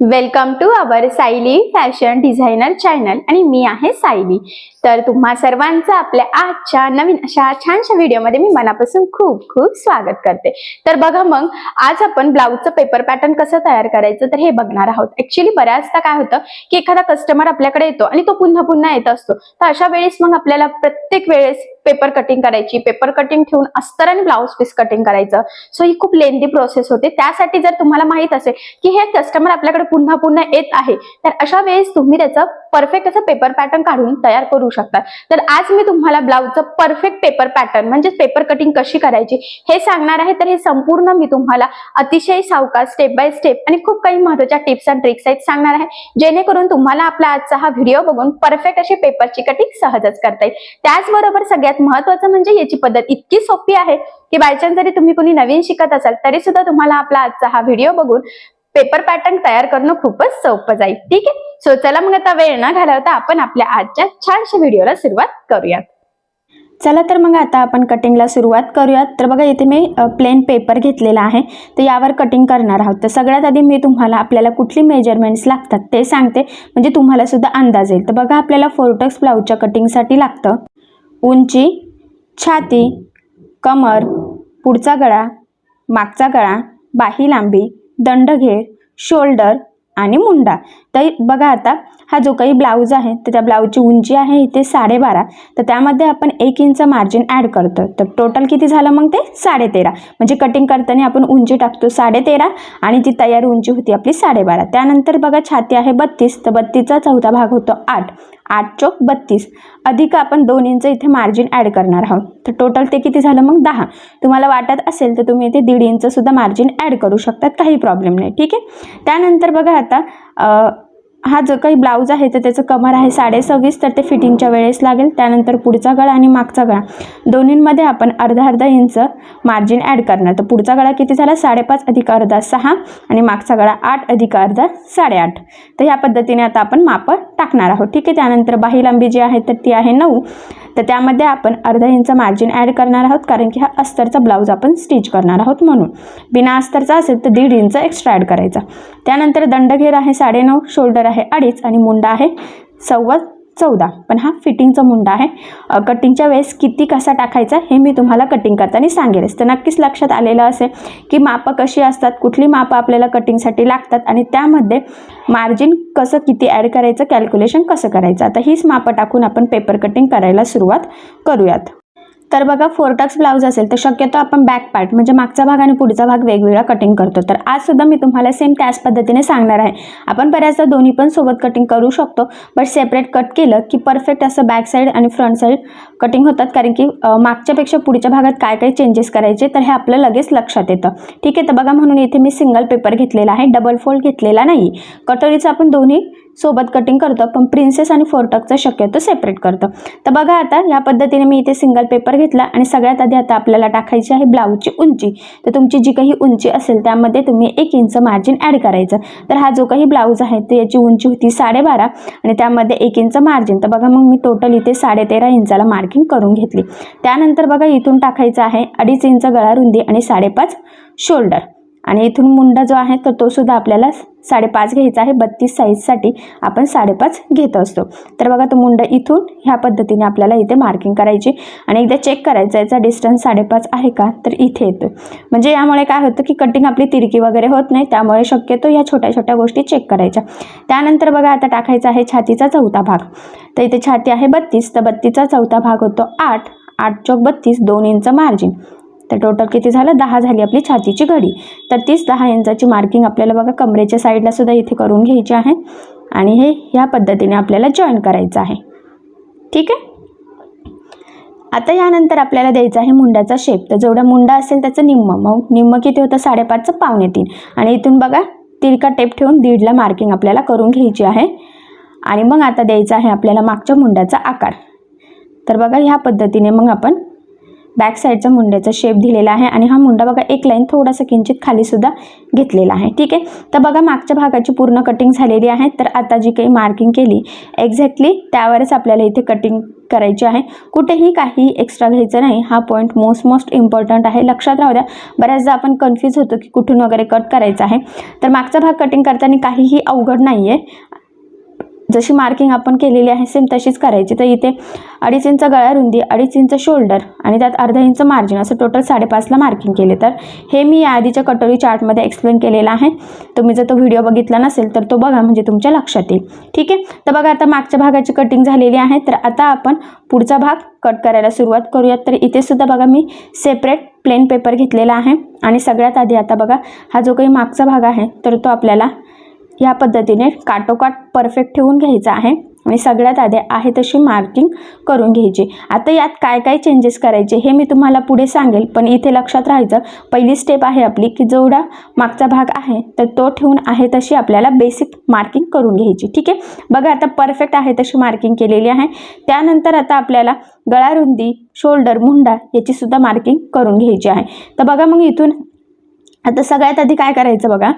Welcome to our Sayali fashion designer channel आणि मी आहे सायली. तर तुम्हा सर्वांचं आपल्या आजच्या नवीन अशा छानशा व्हिडिओमध्ये मी मनापासून खूप खूप स्वागत करते. तर बघा मग आज आपण ब्लाऊजचं पेपर पॅटर्न कसं तयार करायचं तर हे बघणार आहोत. ऍक्च्युली बऱ्याचदा काय होतं की एखादा कस्टमर आपल्याकडे येतो आणि तो पुन्हा पुन्हा येत असतो. तर अशा वेळेस मग आपल्याला प्रत्येक वेळेस पेपर कटिंग करायची पेपर कटिंग ठेवून अस्तर आणि ब्लाऊज पीस कटिंग करायचं. सो ही खूप लेंदी प्रोसेस होते. त्यासाठी जर तुम्हाला माहीत असेल की हे कस्टमर आपल्याकडे पुन्हा पुन्हा येत आहे तर अशा वेळेस तुम्ही त्याचं परफेक्ट असं पेपर पॅटर्न काढून तयार करू शकता. तर आज मी तुम्हाला ब्लाऊजचं परफेक्ट पेपर पॅटर्न म्हणजे पेपर कटिंग कशी करायची हे सांगणार आहे. तर हे संपूर्ण मी तुम्हाला अतिशय सावकाश स्टेप बाय स्टेप आणि खूप काही महत्त्वाच्या टिप्स अँड ट्रिक्स आहेत सांगणार आहे. जेणेकरून तुम्हाला आपला आजचा हा व्हिडिओ बघून परफेक्ट अशी पेपरची कटिंग सहजच करता येईल. त्याचबरोबर सगळ्यात महत्वाचं म्हणजे याची पद्धत इतकी सोपी आहे की बायचान्स जरी तुम्ही कोणी नवीन शिकत असाल तरी सुद्धा तुम्हाला आपला आजचा हा व्हिडिओ बघून पेपर पॅटर्न तयार करणं खूपच सोपं जाईल. ठीक आहे? सो चला मग आता वेळ न घालवता आपण आपल्या आजच्या छानशा व्हिडिओला सुरुवात करूयात. चला तर मग आता आपण कटिंगला सुरुवात करूयात. तर बघा इथे मी प्लेन पेपर घेतलेला आहे. तर यावर कटिंग करणार आहोत. तर सगळ्यात आधी मी तुम्हाला आपल्याला कुठली मेजरमेंट्स लागतात ते सांगते. म्हणजे तुम्हाला सुद्धा अंदाज येईल. तर बघा आपल्याला फोर्टक्स ब्लाऊजच्या कटिंगसाठी लागतं. उंची छाती कमर पुढचा गळा मागचा गळा बाही लांबी दंडघेर शोल्डर आणि मुंडा. तर बघा आता हा जो काही ब्लाऊज आहे तर त्या ब्लाऊजची उंची आहे इथे साडेबारा. तर त्यामध्ये आपण एक इंच मार्जिन ॲड करतो तर टोटल किती झालं मग ते? साडेतेरा. म्हणजे कटिंग करताना आपण उंची टाकतो साडेतेरा आणि ती तयार उंची होती आपली साडेबारा. त्यानंतर बघा छाती आहे बत्तीस. तर बत्तीसचा चौथा भाग होतो आठ. आठ चौक बत्तीस. अधिक आपण दोन इंच इथे मार्जिन ॲड करणार आहोत. तर टोटल ते किती झालं मग दहा. तुम्हाला वाटत असेल तर तुम्ही इथे दीड इंचसुद्धा मार्जिन ॲड करू शकतात. काही प्रॉब्लेम नाही. ठीक आहे? त्यानंतर बघा आता हा जो काही ब्लाऊज आहे तर त्याचं कमर आहे साडेसव्वीस तर ते फिटिंगच्या वेळेस लागेल. त्यानंतर पुढचा गळा आणि मागचा गळा. दोन्हींमध्ये आपण अर्धा अर्धा इंच मार्जिन ॲड करणार. तर पुढचा गळा किती झाला? साडेपाच अधिक अर्धा सहा आणि मागचा गळा आठ अधिक अर्धा साडेआठ. तर ह्या पद्धतीने आता आपण माप टाकणार आहोत. ठीक आहे? त्यानंतर बाही लांबी जी आहे तर ती आहे नऊ. तर त्यामध्ये आपण अर्धा इंच मार्जिन ॲड करणार आहोत कारण की हा अस्तरचा ब्लाऊज आपण स्टिच करणार आहोत म्हणून. बिना अस्तरचा असेल तर दीड इंच एक्स्ट्रा ॲड करायचा. त्यानंतर दंडघेर आहे साडेनऊ शोल्डर आहे अडीच आणि मुंडा आहे सव्वा चौदा. पण हा फिटिंगचा मुंडा आहे. कटिंगच्या वेळेस किती कसा टाकायचा हे मी तुम्हाला कटिंग करताना सांगेलच तर नक्कीच लक्षात आलेलं असेल की मापं कशी असतात कुठली मापं आपल्याला कटिंगसाठी लागतात आणि त्यामध्ये मार्जिन कसं किती ॲड करायचं कॅल्क्युलेशन कसं करायचं. आता हीच मापं टाकून आपण पेपर कटिंग करायला सुरुवात करूयात. तर बघा फोरटक्स ब्लाऊज असेल तर शक्यतो आपण बॅक पार्ट म्हणजे मागचा भाग आणि पुढचा भाग वेगवेगळा कटिंग करतो. तर आज सुद्धा मी तुम्हाला सेम त्याच पद्धतीने सांगणार आहे. आपण बऱ्याचदा दोन्ही पण सोबत कटिंग करू शकतो बट सेपरेट कट केलं की परफेक्ट असं बॅक साईड आणि फ्रंट साईड कटिंग होतात. कारण की मागच्यापेक्षा पुढच्या भागात काय काय चेंजेस करायचे तर हे आपलं लगेच लक्षात येतं. ठीक आहे तर बघा म्हणून इथे मी सिंगल पेपर घेतलेला आहे डबल फोल्ड घेतलेला नाही. कटोरीचं आपण दोन्ही सोबत कटिंग करतो पण प्रिन्सेस आणि फोरटकचं शक्यतो सेपरेट करतो. तर बघा आता या पद्धतीने मी इथे सिंगल पेपर घेतला आणि सगळ्यात आधी आता आपल्याला टाकायची आहे ब्लाऊजची उंची. तर तुमची जी काही उंची असेल त्यामध्ये तुम्ही एक इंच मार्जिन ॲड करायचं. तर हा जो काही ब्लाऊज आहे तर याची उंची होती साडेबारा आणि त्यामध्ये एक इंच मार्जिन तर बघा मग मी टोटल इथे साडेतेरा इंचाला मार्किंग करून घेतली. त्यानंतर बघा इथून टाकायचं आहे अडीच इंच गळा रुंदी आणि साडेपाच शोल्डर आणि इथून मुंडा जो आहे तर तो सुद्धा आपल्याला साडेपाच घ्यायचा आहे. बत्तीस साईजसाठी आपण साडेपाच घेत असतो. तर बघा तो मुंड इथून ह्या पद्धतीने आपल्याला इथे मार्किंग करायची आणि एकदा चेक करायचा याचा डिस्टन्स साडेपाच आहे का तर इथे येतो म्हणजे यामुळे काय होतं की कटिंग आपली तिरकी वगैरे होत नाही त्यामुळे शक्यतो ह्या छोट्या छोट्या गोष्टी चेक करायच्या. त्यानंतर बघा आता टाकायचा आहे छातीचा चौथा भाग. तर इथे छाती आहे बत्तीस तर बत्तीसचा चौथा भाग होतो आठ. आठ चौक बत्तीस दोन इंच मार्जिन तर टोटल किती झालं? दहा झाली आपली छातीची घडी. तर तीच दहा इंचाची मार्किंग आपल्याला बघा कमरेच्या साईडला सुद्धा इथे करून घ्यायची आहे. आणि हे ह्या पद्धतीने आपल्याला जॉईन करायचं आहे. ठीक आहे? आता यानंतर आपल्याला द्यायचा आहे मुंड्याचा शेप तर जेवढा मुंडा असेल त्याचं निम्म. मग निम्म किती होतं? साडेपाचचं पावणे तीन. आणि इथून बघा तिरका टेप ठेवून दीडला मार्किंग आपल्याला करून घ्यायची आहे. आणि मग आता द्यायचा आहे आपल्याला मागच्या मुंड्याचा आकार. तर बघा ह्या पद्धतीने मग आपण बॅक साईडचा मुंड्याचा शेप दिलेला आहे आणि हा मुंडा बघा एक लाईन थोडासा किंचित खालीसुद्धा घेतलेला आहे. ठीक आहे? तर बघा मागच्या भागाची पूर्ण कटिंग झालेली आहे. तर आता जी काही मार्किंग केली एक्झॅक्टली त्यावरच आपल्याला इथे कटिंग करायची आहे. कुठेही काही एक्स्ट्रा घ्यायचं नाही. हा पॉईंट मोस्ट मोस्ट इम्पॉर्टंट आहे. लक्षात राहू द्या बऱ्याचदा आपण कन्फ्यूज होतो की कुठून वगैरे कट करायचा आहे. तर मागचा भाग कटिंग करताना काहीही अवघड नाही आहे जशी मार्किंग आपण केलेली आहे सेम तशीच करायची. तर इथे अडीच इंच गळ्या रुंदी अडीच इंच शोल्डर आणि त्यात अर्धा इंच मार्जिन असं टोटल साडेपाचला मार्किंग केले. तर हे मी या आधीच्या कटोरी चार्टमध्ये एक्सप्लेन केलेला आहे. तुम्ही जर तो व्हिडिओ बघितला नसेल तर तो बघा म्हणजे तुमच्या लक्षात येईल. ठीक आहे? तर बघा आता मागच्या भागाची कटिंग झालेली आहे. तर आता आपण पुढचा भाग कट करायला सुरुवात करूयात. तर इथे सुद्धा बघा मी सेपरेट प्लेन पेपर घेतलेला आहे. आणि सगळ्यात आधी आता बघा हा जो काही मागचा भाग आहे तर तो आपल्याला ह्या पद्धतीने काटोकाट परफेक्ट ठेवून घ्यायचा आहे. आणि सगळ्यात आधी आहे तशी मार्किंग करून घ्यायची. आता यात काय काय चेंजेस करायचे हे मी तुम्हाला पुढे सांगेल पण इथे लक्षात राहायचं पहिली स्टेप आहे आपली की जेवढा मागचा भाग आहे तर तो ठेवून आहे तशी आपल्याला बेसिक मार्किंग करून घ्यायची. ठीक आहे? बघा आता परफेक्ट आहे तशी मार्किंग केलेली आहे. त्यानंतर आता आपल्याला गळा रुंदी शोल्डर मुंडा याची सुद्धा मार्किंग करून घ्यायची आहे. तर बघा मग इथून आता सगळ्यात आधी काय करायचं बघा?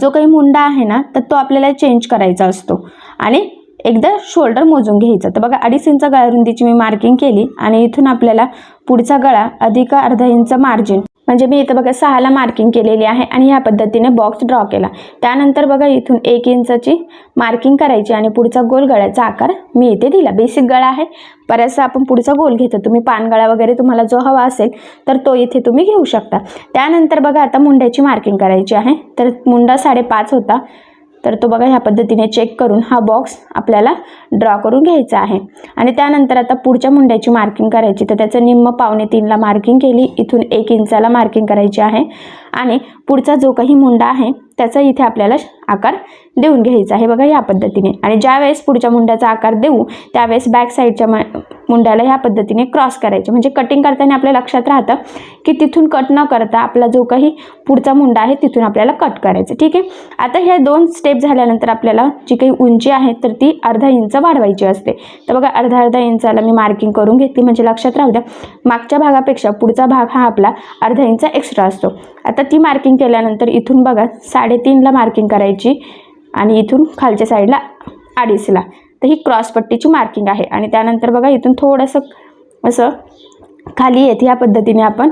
जो काही मुंडा आहे ना तर तो आपल्याला चेंज करायचा असतो. आणि एकदा शोल्डर मोजून घ्यायचं. तर बघा अडीच इंच गळा रुंदीची मी मार्किंग केली आणि इथून आपल्याला पुढचा गळा अधिक अर्धा इंच मार्जिन म्हणजे मी इथं बघा सहाला मार्किंग केलेली आहे आणि ह्या पद्धतीने बॉक्स ड्रॉ केला. त्यानंतर बघा इथून एक इंचची मार्किंग करायची आणि पुढचा गोल गळ्याचा आकार मी इथे दिला. बेसिक गळा आहे. बऱ्याचसा आपण पुढचा गोल घेतो. तुम्ही पानगळा वगैरे तुम्हाला जो हवा असेल तर तो इथे तुम्ही घेऊ शकता. त्यानंतर बघा आता मुंड्याची मार्किंग करायची आहे. तर मुंडा साडेपाच होता. तर तो बघा ह्या पद्धतीने चेक करून हा बॉक्स आपल्याला ड्रॉ करून घ्यायचा आहे. आणि त्यानंतर आता पुढच्या मुंड्याची मार्किंग करायची. तर त्याचं निम्म पावणे तीनला मार्किंग केली. इथून एक इंचाला मार्किंग करायची आहे. आणि पुढचा जो काही मुंडा आहे त्याचा इथे आपल्याला आकार देऊन घ्यायचा. आहे बघा ह्या पद्धतीने. आणि ज्यावेळेस पुढच्या मुंड्याचा आकार देऊ त्यावेळेस बॅक साईडच्या म मुंड्याला ह्या पद्धतीने क्रॉस करायचे. म्हणजे कटिंग करताना आपल्या लक्षात राहतं की तिथून कट न करता आपला जो काही पुढचा मुंडा आहे तिथून आपल्याला कट करायचं. ठीक आहे? आता ह्या दोन स्टेप झाल्यानंतर आपल्याला जी काही उंची आहे तर ती अर्धा इंच वाढवायची असते. तर बघा अर्धा अर्धा इंचाला मी मार्किंग करून घेतली. म्हणजे लक्षात राहू द्या मागच्या भागापेक्षा पुढचा भाग हा आपला अर्धा इंच एक्स्ट्रा असतो. आता ती मार्किंग केल्यानंतर इथून बघा साडेतीनला मार्किंग करायची. आणि इथून खालच्या साईडला अडीचला. तर ही क्रॉसपट्टीची मार्किंग आहे. आणि त्यानंतर बघा इथून थोडंसं असं खाली येत ह्या पद्धतीने आपण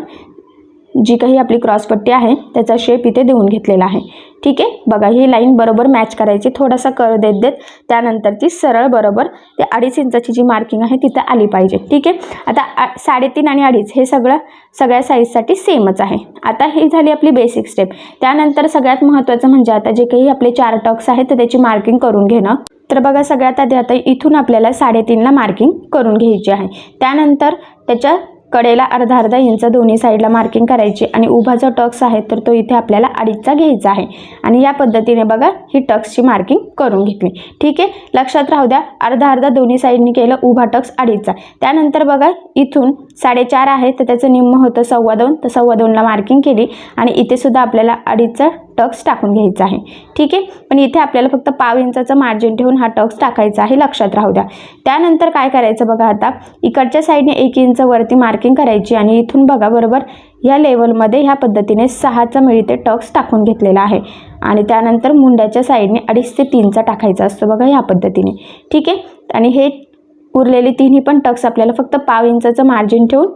जी काही आपली क्रॉसपट्टी आहे त्याचा शेप इथे देऊन घेतलेला आहे. ठीक आहे? बघा ही लाईन बरोबर मॅच करायची थोडासा कर देत देत त्यानंतर ती सरळ बरोबर ते अडीच इंचाची जी मार्किंग आहे तिथं आली पाहिजे. ठीक आहे? आता साडेतीन आणि अडीच हे सगळं सगळ्या साईजसाठी सेमच आहे. आता ही झाली आपली बेसिक स्टेप त्यानंतर सगळ्यात महत्त्वाचं म्हणजे आता जे काही आपले चार टॉक्स आहेत तर त्याची मार्किंग करून घेणं. तर बघा सगळ्यात आधी आता इथून आपल्याला साडेतीनला मार्किंग करून घ्यायची आहे. त्यानंतर त्याच्या कडेला अर्धा अर्धा इंच दोन्ही साईडला मार्किंग करायची आणि उभा जो टक्स आहे तर तो इथे आपल्याला अडीचचा घ्यायचा आहे. आणि या पद्धतीने बघा ही टक्सची मार्किंग करून घेतली. ठीक आहे? लक्षात राहू द्या अर्धा अर्धा दोन्ही साईडनी केलं उभा टक्स अडीचचा. त्यानंतर बघा इथून साडेचार आहे तर त्याचं निम्म होतं सव्वा दोन. तर सव्वा दोनला मार्किंग केली आणि इथे सुद्धा आपल्याला अडीचचा टक्स टाकून घ्यायचा आहे. ठीक आहे? पण इथे आपल्याला फक्त पाव इंचाचं मार्जिन ठेवून हा टक्स टाकायचा आहे लक्षात राहू द्या. त्यानंतर काय करायचं बघा आता? इकडच्या साईडने एक इंच वरती मार्किंग करायची आणि इथून बघा बरोबर ह्या लेवलमध्ये ह्या पद्धतीने सहाचा मी टक्स टाकून घेतलेला आहे. आणि त्यानंतर मुंड्याच्या साईडने अडीच ते तीनचा टाकायचा असतो बघा ह्या पद्धतीने. ठीक आहे? आणि हे उरलेले तिन्ही पण टक्स आपल्याला फक्त पाव इंचाचं मार्जिन ठेवून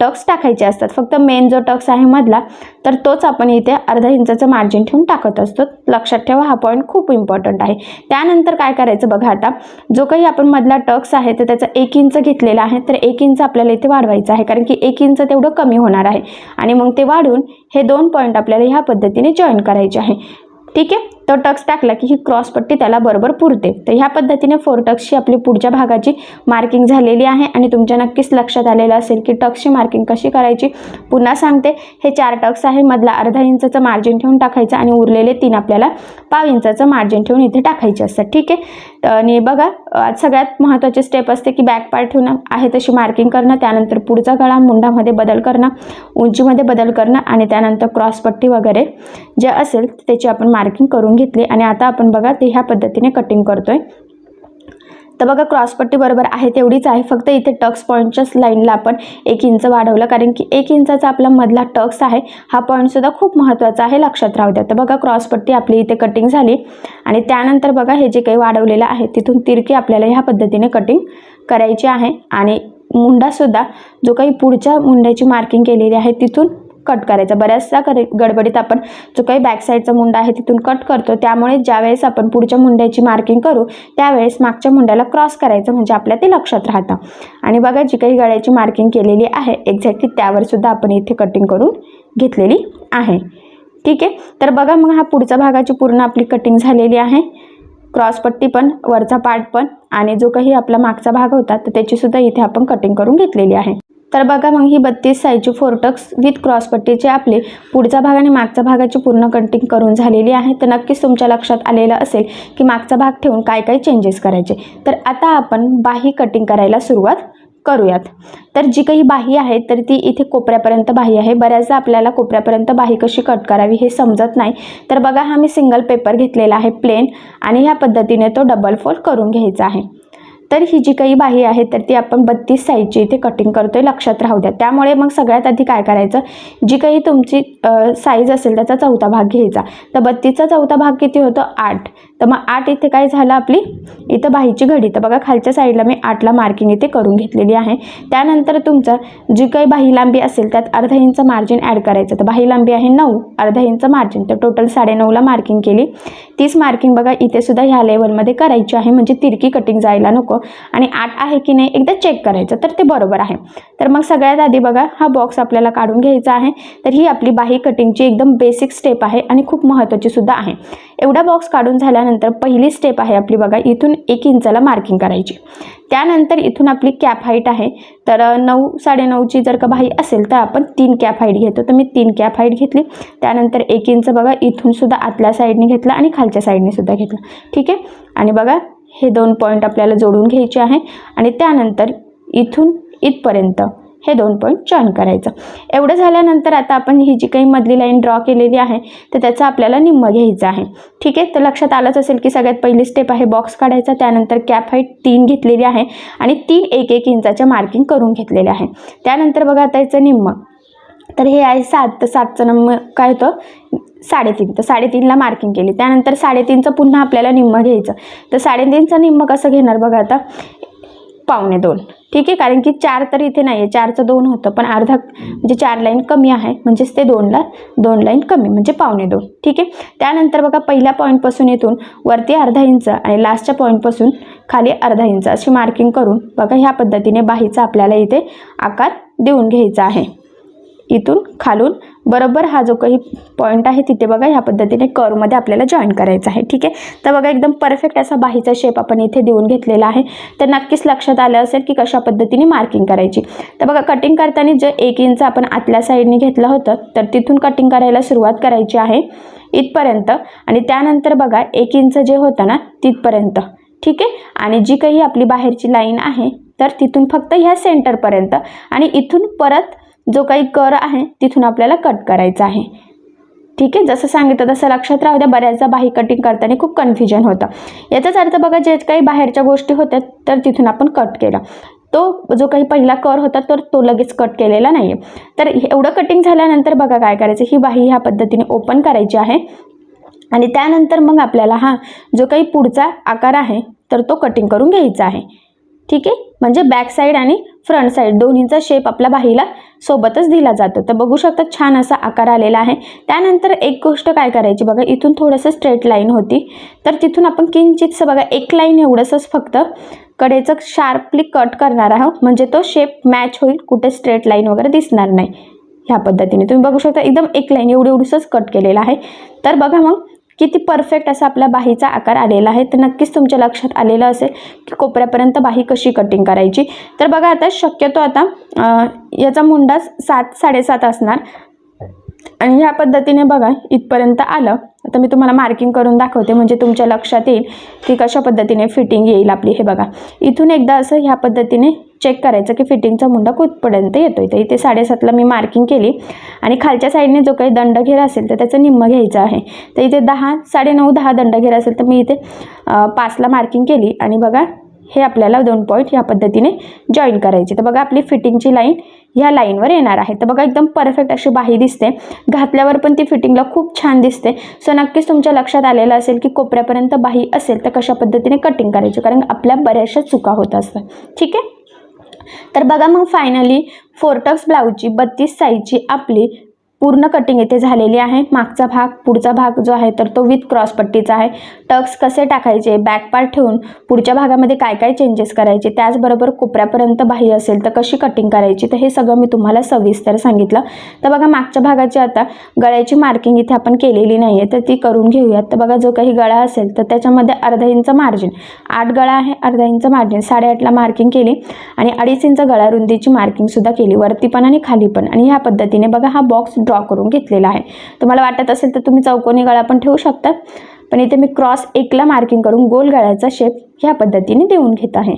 टक्स टाकायचे असतात. फक्त मेन जो टक्स आहे मधला तर तोच आपण इथे अर्धा इंचाचं मार्जिन ठेवून टाकत असतो. लक्षात ठेवा हा पॉईंट खूप इम्पॉर्टंट आहे. त्यानंतर काय करायचं बघा आता. जो काही आपण मधला टक्स आहे तर त्याचा एक इंच घेतलेला आहे तर एक इंच आपल्याला इथे वाढवायचं आहे कारण की एक इंच तेवढं कमी होणार आहे. आणि मग ते वाढून हे दोन पॉईंट आपल्याला ह्या पद्धतीने जॉईन करायचे आहे. ठीक आहे? तो टक्स टाकला की ही क्रॉस पट्टी त्याला बरोबर पुरते. तर ह्या पद्धतीने फोर टक्सची आपली पुढच्या भागाची मार्किंग झालेली आहे आणि तुमच्या नक्कीच लक्षात आलेलं असेल की टक्सची मार्किंग कशी करायची. पुन्हा सांगते हे चार टक्स आहे मधला अर्धा इंचाचं मार्जिन ठेवून टाकायचं आणि उरलेले तीन आपल्याला पाव इंचाचं मार्जिन ठेवून इथे टाकायचे असतात. ठीक आहे? आणि बघा सगळ्यात महत्त्वाची स्टेप असते की बॅक पार्ट ठेवणं. आहे तशी मार्किंग करणं त्यानंतर पुढचा गळा मुंडामध्ये बदल करणं उंचीमध्ये बदल करणं आणि त्यानंतर क्रॉसपट्टी वगैरे जे असेल त्याची आपण मार्किंग करून घेतली आणि आता आपण बघा ते ह्या पद्धतीने कटिंग करतोय. तर बघा क्रॉसपट्टी बरोबर आहे तेवढीच आहे. फक्त इथे टक्स पॉईंटच्याच लाईनला आपण एक इंच वाढवलं कारण की एक इंचाचा आपला मधला टक्स आहे हा पॉईंटसुद्धा खूप महत्त्वाचा आहे लक्षात राहू द्या. तर बघा क्रॉसपट्टी आपली इथे कटिंग झाली आणि त्यानंतर बघा हे जे काही वाढवलेलं आहे तिथून तिरकी आपल्याला ह्या पद्धतीने कटिंग करायची आहे. आणि मुंडासुद्धा जो काही पुढच्या मुंड्याची मार्किंग केलेली आहे तिथून कट करायचा. बऱ्याचशा करे गडबडीत आपण जो काही बॅक साईडचा मुंडा आहे तिथून कट करतो. त्यामुळे ज्यावेळेस आपण पुढच्या मुंड्याची मार्किंग करू त्यावेळेस मागच्या मुंड्याला क्रॉस करायचं म्हणजे आपल्या ते लक्षात राहतं. आणि बघा जी काही गळ्याची मार्किंग केलेली आहे एक्झॅक्टली त्यावर सुद्धा आपण इथे कटिंग करून घेतलेली आहे. ठीक आहे? तर बघा मग हा पुढच्या भागाची पूर्ण आपली कटिंग झालेली आहे. क्रॉसपट्टी पण वरचा पार्ट पण आणि जो काही आपला मागचा भाग होता तर त्याचीसुद्धा इथे आपण कटिंग करून घेतलेली आहे. तर बघा मग ही बत्तीस साईजची फोरटक्स विथ क्रॉसपट्टीचे आपले पुढचा भाग आणि मागचा भागाची पूर्ण कटिंग करून झालेली आहे. तर नक्कीच तुमच्या लक्षात आलेलं असेल की मागचा भाग ठेवून काय काय चेंजेस करायचे. तर आता आपण बाही कटिंग करायला सुरुवात करूयात. तर जी काही बाही आहे तर ती इथे कोपऱ्यापर्यंत बाही आहे. बऱ्याचदा आपल्याला कोपऱ्यापर्यंत बाही कशी कट करावी हे समजत नाही. तर बघा हा मी सिंगल पेपर घेतलेला आहे प्लेन आणि ह्या पद्धतीने तो डबल फोल्ड करून घ्यायचा आहे. तर ही जी काही बाही आहे तर ती आपण बत्तीस साईजची इथे कटिंग करतोय. लक्षात राहू द्या. त्यामुळे मग सगळ्यात आधी काय करायचं? जी काही तुमची साईज असेल त्याचा चौथा भाग घ्यायचा. तर बत्तीसचा चौथा भाग किती होतो? आठ. तर मग आठ इथे काय झालं आपली? इथं बाहीची घडी. तर बघा खालच्या साईडला मी आठला मार्किंग इथे करून घेतलेली आहे. त्यानंतर तुमचं जी काही बाही लांबी असेल त्यात अर्धा इंच मार्जिन ॲड करायचं. तर बाही लांबी आहे नऊ अर्धा इंच मार्जिन तर टोटल साडेनऊला मार्किंग केली. तीच मार्किंग बघा इथे सुद्धा ह्या लेवलमध्ये करायची आहे. म्हणजे तिरकी कटिंग जायला नको. आणि आठ आहे की नाही एकदा चेक करायचं तर ते बरोबर आहे. तर मग सगळ्यात आधी बघा हा बॉक्स आपल्याला काढून घ्यायचा आहे. तर ही आपली बाही कटिंगची एकदम बेसिक स्टेप आहे आणि खूप महत्त्वाची सुद्धा आहे. एवढा बॉक्स काढून झाल्यानंतर पहिली स्टेप आहे आपली बघा इथून एक इंचाला मार्किंग करायची. त्यानंतर इथून आपली कॅप हाईट आहे. तर नऊ साडेनऊची जर का बाही असेल तर आपण तीन कॅप हाईट घेतो. तर मी तीन कॅप हाईट घेतली. त्यानंतर एक इंच बघा इथून सुद्धा आतल्या साईडने घेतला आणि खालच्या साईडने सुद्धा घेतला. ठीक आहे? आणि बघा हे दोन पॉईंट आपल्याला जोडून घ्यायचे आहे. आणि त्यानंतर इथून इथपर्यंत हे दोन पॉईंट जॉईन करायचं. एवढं झाल्यानंतर आता आपण ही जी काही मधली लाईन ड्रॉ केलेली आहे तर त्याचं आपल्याला निम्म घ्यायचं आहे. ठीक आहे? तर लक्षात आलंच असेल की सगळ्यात पहिली स्टेप आहे बॉक्स काढायचा. त्यानंतर कॅप हाईट तीन घेतलेली आहे आणि तीन एक एक इंचाच्या मार्किंग करून घेतलेल्या आहे. त्यानंतर बघा आता याचं निम्म. तर हे आहे सात तर सातचं नंबर काय होतं? साडेतीन. तर साडेतीनला मार्किंग केली. त्यानंतर साडेतीनचं पुन्हा आपल्याला निम्म घ्यायचं. तर साडेतीनचं निम्म कसं घेणार बघा आता? पावणे दोन. ठीक आहे? कारण की चार तर इथे नाही आहे चारचं दोन होतं पण अर्धा म्हणजे चार लाईन कमी आहे. म्हणजेच ते दोनला दोन लाईन कमी म्हणजे पावणे दोन. ठीक आहे? त्यानंतर बघा पहिल्या पॉईंटपासून इथून वरती अर्धा इंच आणि लास्टच्या पॉईंटपासून खाली अर्धा इंच अशी मार्किंग करून बघा ह्या पद्धतीने बाहीचा आपल्याला इथे आकार देऊन घ्यायचा आहे. इथून खालून बरोबर हा जो काही पॉईंट आहे तिथे बघा ह्या पद्धतीने कर्वमध्ये आपल्याला जॉईन करायचं आहे ठीक आहे? तर बघा एकदम परफेक्ट असा बाहीचा शेप आपण इथे देऊन घेतलेला आहे. तर नक्कीच लक्षात आलं असेल की कशा पद्धतीने मार्किंग करायची. तर बघा कटिंग करताना जे एक इंच आपण आतल्या साईडने घेतलं होतं तर तिथून कटिंग करायला सुरुवात करायची आहे इथपर्यंत. आणि त्यानंतर बघा एक इंच जे होतं ना तिथपर्यंत ठीक आहे? आणि जी काही आपली बाहेरची लाईन आहे तर तिथून फक्त ह्या सेंटरपर्यंत आणि इथून परत जो काही कर आहे तिथून आपल्याला कट करायचा आहे. ठीक आहे? जसं सांगितलं तसं लक्षात राहू द्या. बऱ्याचदा बाही कटिंग करताना खूप कन्फ्युजन होतं. याचाच अर्थ बघा जे काही बाहेरच्या गोष्टी होत्या तर तिथून आपण कट केलं. तो जो काही पहिला कर होता तर तो लगेच कट केलेला नाही आहे तर एवढं कटिंग झाल्यानंतर बघा काय करायचं? ही बाही ह्या पद्धतीने ओपन करायची आहे. आणि त्यानंतर मग आपल्याला हा जो काही पुढचा आकार आहे तर तो कटिंग करून घ्यायचा आहे. ठीक आहे? म्हणजे बॅक साईड आणि फ्रंट साईड दोन्हीचा शेप आपल्या बाहीला सोबतच दिला जातो. तर बघू शकता छान असा आकार आलेला आहे. त्यानंतर एक गोष्ट काय करायची? बघा इथून थोडंसं स्ट्रेट लाईन होती. तर तिथून आपण किंचितसं बघा एक लाईन एवढंसंच फक्त कडेचं शार्पली कट करणार आहोत. म्हणजे तो शेप मॅच होईल कुठे स्ट्रेट लाईन वगैरे दिसणार नाही. ह्या पद्धतीने. तुम्ही बघू शकता एकदम एक लाईन एवढी एवढीसंच कट केलेलं आहे. तर बघा मग किती परफेक्ट असा आपला बाहीचा आकार आलेला आहे. तर नक्कीच तुमच्या लक्षात आलेलं असेल की कोपऱ्यापर्यंत बाही कशी कटिंग करायची. तर बघा आता शक्यतो आता याचा मुंडा सात साडेसात असणार. आणि ह्या पद्धतीने बघा इथपर्यंत आलं. आता मी तुम्हाला मार्किंग करून दाखवते म्हणजे तुमच्या लक्षात येईल की कशा पद्धतीने फिटिंग येईल आपली. हे बघा इथून एकदा असं ह्या पद्धतीने चेक करायचं की फिटिंगचा मुंडा कुठपर्यंत येतो आहे तर इथे साडेसातला मी मार्किंग केली. आणि खालच्या साईडने जो काही दंडघेर असेल तर त्याचं निम्म घ्यायचं आहे. तर इथे दहा साडेनऊ दहा दंडघेर असेल तर मी इथे पाचला मार्किंग केली. आणि बघा हे आपल्याला दोन पॉईंट ह्या पद्धतीने जॉईन करायचे. तर बघा आपली फिटिंगची लाईन ह्या लाईनवर येणार आहे. तर बघा एकदम परफेक्ट अशी बाही दिसते. घातल्यावर पण ती फिटिंगला खूप छान दिसते. सो नक्कीच तुमच्या लक्षात आलेलं असेल की कोपऱ्यापर्यंत बाही असेल तर कशा पद्धतीने कटिंग करायची? कारण आपल्या बऱ्याचशा चुका होत असतात. ठीक आहे? तर बघा मग फायनली फोरटक्स ब्लाऊजची बत्तीस साईजची आपली पूर्ण कटिंग इथे झालेली आहे. मागचा भाग पुढचा भाग जो आहे तर तो विथ क्रॉसपट्टीचा आहे. टक्स कसे टाकायचे? बॅक पार्ट ठेवून पुढच्या भागामध्ये काय काय चेंजेस करायचे? त्याचबरोबर कोपऱ्यापर्यंत बाही असेल तर कशी कटिंग करायची? तर हे सगळं मी तुम्हाला सविस्तर सांगितलं. तर बघा मागच्या भागाची आता गळ्याची मार्किंग इथे आपण केलेली नाही आहे तर ती करून घेऊयात. तर बघा जो काही गळा असेल तर त्याच्यामध्ये अर्धा इंच मार्जिन आठ गळा आहे अर्धा इंच मार्जिन साडेआठला मार्किंग केली आणि अडीच इंच गळा रुंदीची मार्किंगसुद्धा केली. वरती पण आणि खाली पण. आणि ह्या पद्धतीने बघा हा बॉक्स ड्रॉ करून घेतलेला आहे. तुम्हाला वाटत असेल तर तुम्ही चौकोनी गळा पण ठेवू शकता. पण इथे मी क्रॉस एकला मार्किंग करून गोल गळ्याचा शेप ह्या पद्धतीने देऊन घेत आहे.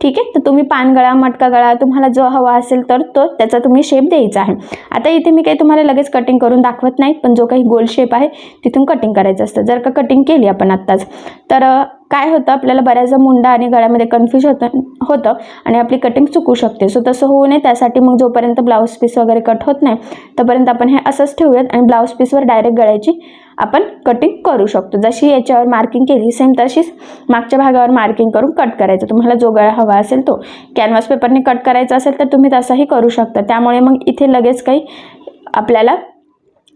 ठीक आहे? तर तुम्ही पानगळा मटका गळा तुम्हाला जो हवा असेल तर तो त्याचा तुम्ही शेप द्यायचा आहे. आता इथे मी काही तुम्हाला लगेच कटिंग करून दाखवत नाही पण जो काही गोल शेप आहे तिथून कटिंग करायचं असतं. जर का कटिंग केली आपण आत्ताच तर काय होतं? आपल्याला बऱ्याचदा मुंडा आणि गळ्यामध्ये कन्फ्यूज होतं होतं आणि आपली कटिंग चुकू शकते. सो तसं होऊ नये. त्यासाठी मग जोपर्यंत ब्लाऊज पीस वगैरे कट होत नाही तोपर्यंत आपण हे असंच ठेवूयात आणि ब्लाऊज पीसवर डायरेक्ट गळ्याची आपण कटिंग करू शकतो. जशी याच्यावर मार्किंग केली सेम तशीच मागच्या भागावर मार्किंग करून कट करायचं. तुम्हाला जो गळा हवा असेल तो. कॅनव्हास पेपरने कट करायचा असेल तर तुम्ही तसाही करू शकता. त्यामुळे मग इथे लगेच काही आपल्याला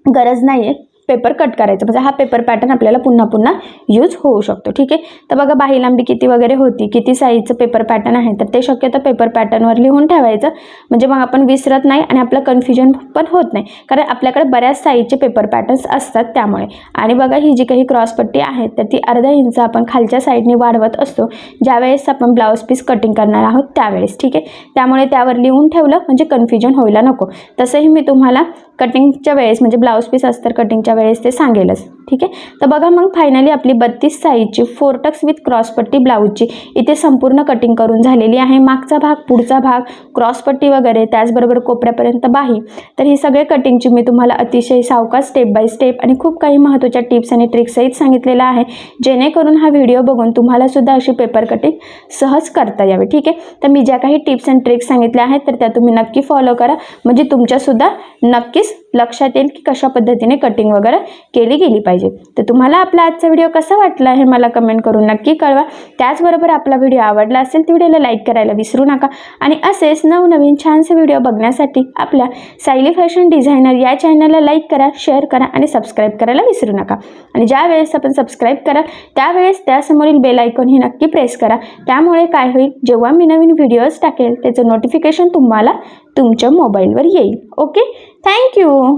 गरज नाही आहे पेपर कट करायचं. म्हणजे हा पेपर पॅटर्न आपल्याला पुन्हा पुन्हा यूज होऊ शकतो. ठीक आहे? तर बघा बाही लांबी किती वगैरे होती किती साईजचं पेपर पॅटर्न आहे तर ते शक्यतो पेपर पॅटर्नवर लिहून ठेवायचं. म्हणजे मग आपण विसरत नाही आणि आपलं कन्फ्युजन पण होत नाही. कारण आपल्याकडे बऱ्याच साईजचे पेपर पॅटर्न्स असतात त्यामुळे. आणि बघा ही जी काही क्रॉसपट्टी आहे तर ती अर्धा इंच आपण खालच्या साईडने वाढवत असतो. ज्यावेळेस आपण ब्लाऊज पीस कटिंग करणार आहोत त्यावेळेस. ठीक आहे? त्यामुळे त्यावर लिहून ठेवलं म्हणजे कन्फ्युजन व्हायला नको. तसंही मी तुम्हाला कटिंगच्या वेळेस म्हणजे ब्लाऊज पीस असतं कटिंगच्या वेळेस ते सांगेलच. ठीक आहे? तर बघा मग फायनली आपली बत्तीस साईजची फोरटक्स विथ क्रॉसपट्टी ब्लाऊजची इथे संपूर्ण कटिंग करून झालेली आहे. मागचा भाग पुढचा भाग क्रॉसपट्टी वगैरे त्याचबरोबर कोपऱ्यापर्यंत बाही. तर ही सगळे कटिंगची मी तुम्हाला अतिशय सावकाश स्टेप बाय स्टेप आणि खूप काही महत्त्वाच्या टिप्स आणि ट्रिक्ससहित सांगितलेलं आहे. जेणेकरून हा व्हिडिओ बघून तुम्हालासुद्धा अशी पेपर कटिंग सहज करता यावी. ठीक आहे? तर मी ज्या काही टिप्स अँड ट्रिक्स सांगितल्या आहेत तर त्या तुम्ही नक्की फॉलो करा. म्हणजे तुमच्यासुद्धा नक्कीच लक्षात येईल की कशा पद्धतीने कटिंग वगैरे केली गेली पाहिजे. तर तुम्हाला आपला आजचा व्हिडिओ कसा वाटला हे मला कमेंट करून नक्की कळवा. त्याचबरोबर आपला व्हिडिओ आवडला असेल तर व्हिडिओला लाईक करायला विसरू नका. आणि असेच नवनवीन छानसे व्हिडिओ बघण्यासाठी आपल्या सायली फॅशन डिझायनर या चॅनलला लाईक करा शेअर करा आणि सबस्क्राईब करायला विसरू नका. आणि ज्या वेळेस आपण सबस्क्राईब कराल त्यावेळेस त्यासमोरील बेल आयकॉन ही नक्की प्रेस करा. त्यामुळे काय होईल जेव्हा मी नवीन व्हिडिओज टाकेल त्याचं नोटिफिकेशन तुम्हाला तुमच्या मोबाईलवर येईल. ओके? थँक्यू